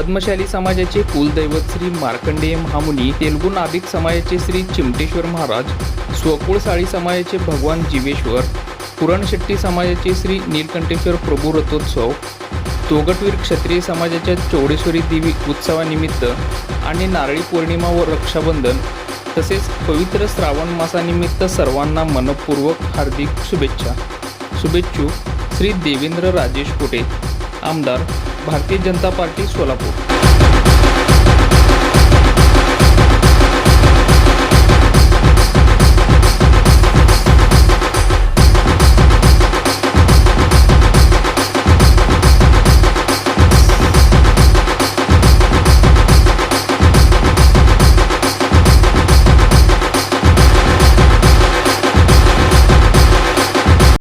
पद्मशाली समाजाचे कुलदैवत श्री मार्कंडेय महामुनी तेलुगू नाभिक समाजाचे श्री चिमटेश्वर महाराज स्वकुळ साळी समाजाचे भगवान जीवेश्वर पुरणशेट्टी समाजाचे श्री नीलकंठेश्वर प्रभू रथोत्सव तोगटवीर क्षत्रिय समाजाच्या चौडेश्वरी देवी उत्सवानिमित्त आणि नारळी पौर्णिमा व रक्षाबंधन तसेच पवित्र श्रावण मासानिमित्त सर्वांना मनपूर्वक हार्दिक शुभेच्छा. शुभेच्छुक श्री देवेंद्र राजेश कोटे आमदार भारतीय जनता पार्टी सोलापूर।